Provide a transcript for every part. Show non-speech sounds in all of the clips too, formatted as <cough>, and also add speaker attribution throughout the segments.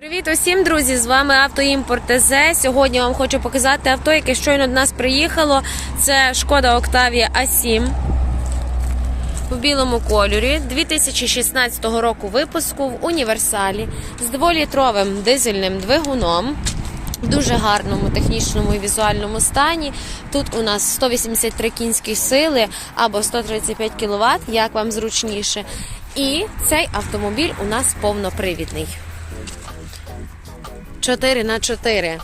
Speaker 1: Привіт усім, друзі! З вами Автоімпорт ТЗ. Сьогодні вам хочу показати авто, яке щойно до нас приїхало. Це Шкода Octavia A7 в білому кольорі 2016 року випуску в універсалі з 2-літровим дизельним двигуном. В дуже гарному технічному і візуальному стані. Тут у нас 183 кінські сили або 135 кВт, як вам зручніше. І цей автомобіль у нас повнопривідний. 4 на 4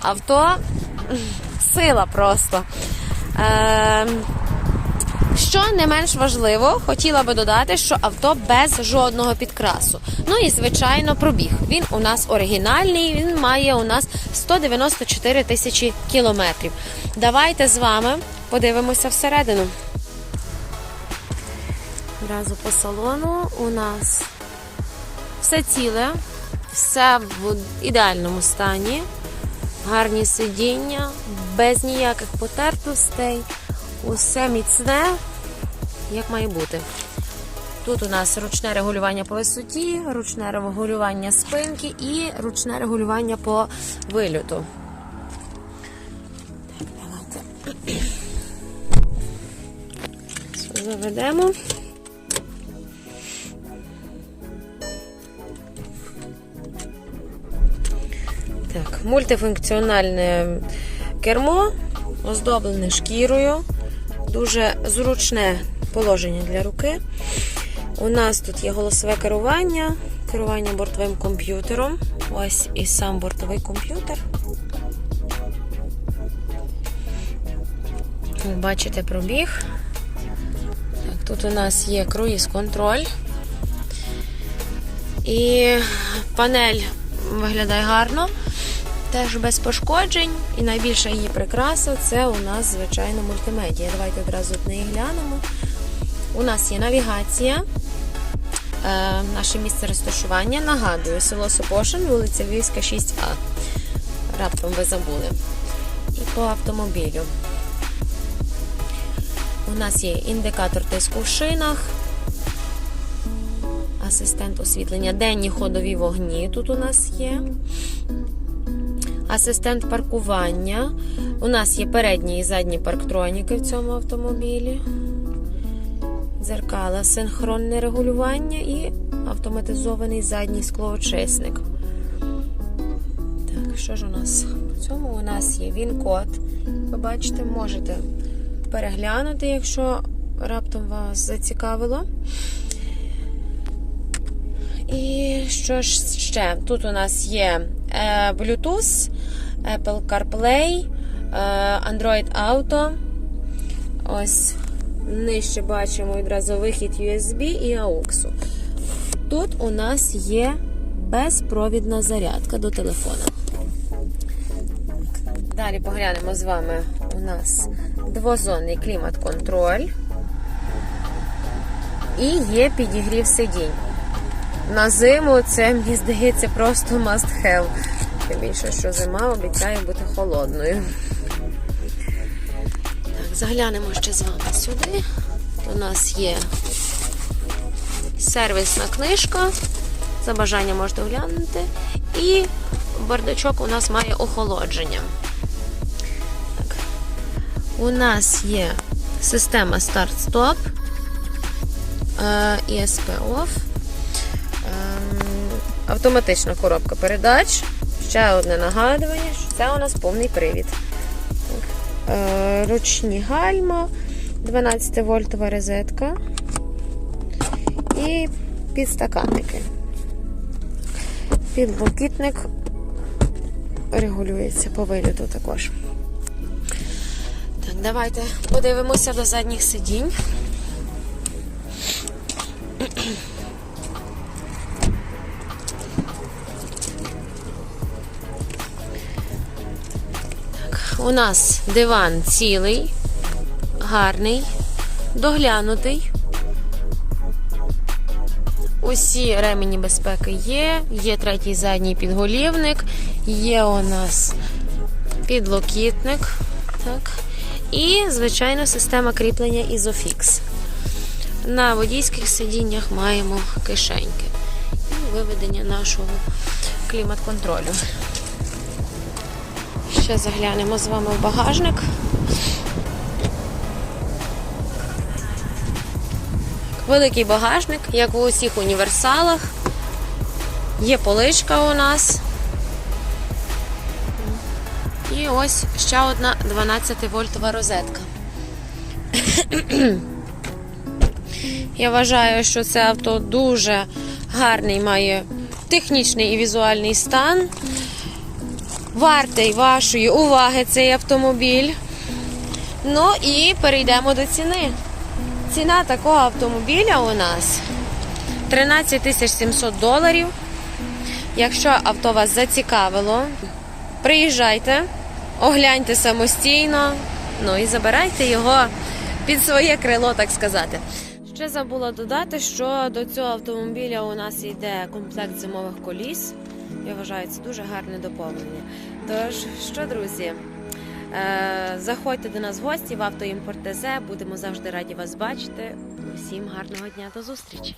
Speaker 1: Авто сила просто. Е, що не менш важливо, хотіла би додати, що авто без жодного підкрасу. Ну і звичайно, пробіг. Він у нас оригінальний, він має у нас 194 тисячі кілометрів. Давайте з вами подивимося всередину. Одразу по салону у нас все ціле, все в ідеальному стані, гарні сидіння, без ніяких потертостей, усе міцне, як має бути. Тут у нас ручне регулювання по висоті, ручне регулювання спинки і ручне регулювання по вильоту. Так, давайте. <clears throat> Заведемо. Так, мультифункціональне кермо, оздоблене шкірою, дуже зручне положення для руки. У нас тут є голосове керування, керування бортовим комп'ютером. Ось і сам бортовий комп'ютер. Ви Бачите пробіг. Так, тут у нас є круїз-контроль. І панель виглядає гарно, теж без пошкоджень. І найбільша її прикраса це у нас, звичайно, мультимедія. Давайте одразу в неї глянемо. У нас є навігація, е, наше місце розташування. Нагадую, село Сопошин, вулиця Львівська, 6А. Раптом ви забули. І по автомобілю. У нас є індикатор тиску в шинах, асистент освітлення, денні ходові вогні тут у нас є. Асистент паркування. У нас є передні і задні парктроніки в цьому автомобілі. Дзеркала, синхронне регулювання і автоматизований задній склоочисник. Так, що ж у нас? В цьому у нас є він-код. Ви бачите, можете переглянути, якщо раптом вас зацікавило. І що ж ще? Тут у нас є Bluetooth, Apple CarPlay, е, Android Auto. Ось нижче бачимо відразу вихід USB і AUX. Тут у нас є безпровідна зарядка до телефона. Далі поглянемо з вами. У нас двозонний клімат-контроль. І є підігрів сидінь. На зиму це, мені здається, просто must have. Тим більше, що зима обіцяє бути холодною. Так, заглянемо ще з вами сюди. У нас є сервісна книжка. За бажанням можете оглянути. І бардачок у нас має охолодження. Так. У нас є система старт-стоп, ESP Off. Автоматична коробка передач. Ще одне нагадування, що це у нас повний привід. Е, Ручні гальма, 12 вольтова розетка і підстаканники. Підблокітник регулюється по виліту також. Так, давайте подивимося до задніх сидінь. У нас диван цілий, гарний, доглянутий. Усі ремені безпеки є, є третій задній підголівник, є у нас підлокітник. Так. І, звичайно, система кріплення Isofix. На водійських сидіннях маємо кишеньки. І виведення нашого клімат-контролю. Ще заглянемо з вами в багажник. Великий багажник, як у усіх універсалах. Є поличка у нас. І ось ще одна 12-вольтова розетка. Я вважаю, що це авто дуже гарний, має технічний і візуальний стан. Вартий вашої уваги цей автомобіль. Ну і перейдемо до ціни. Ціна такого автомобіля у нас 13 тисяч 700 доларів. Якщо авто вас зацікавило, приїжджайте, огляньте самостійно, ну і забирайте його під своє крило, так сказати. Ще забула додати, що до цього автомобіля у нас йде комплект зимових коліс. Я вважаю, це дуже гарне доповнення. Тож, що, друзі, е, заходьте до нас в гості в автоімпорт ТЗ. Будемо завжди раді вас бачити. Усім гарного дня до зустрічі!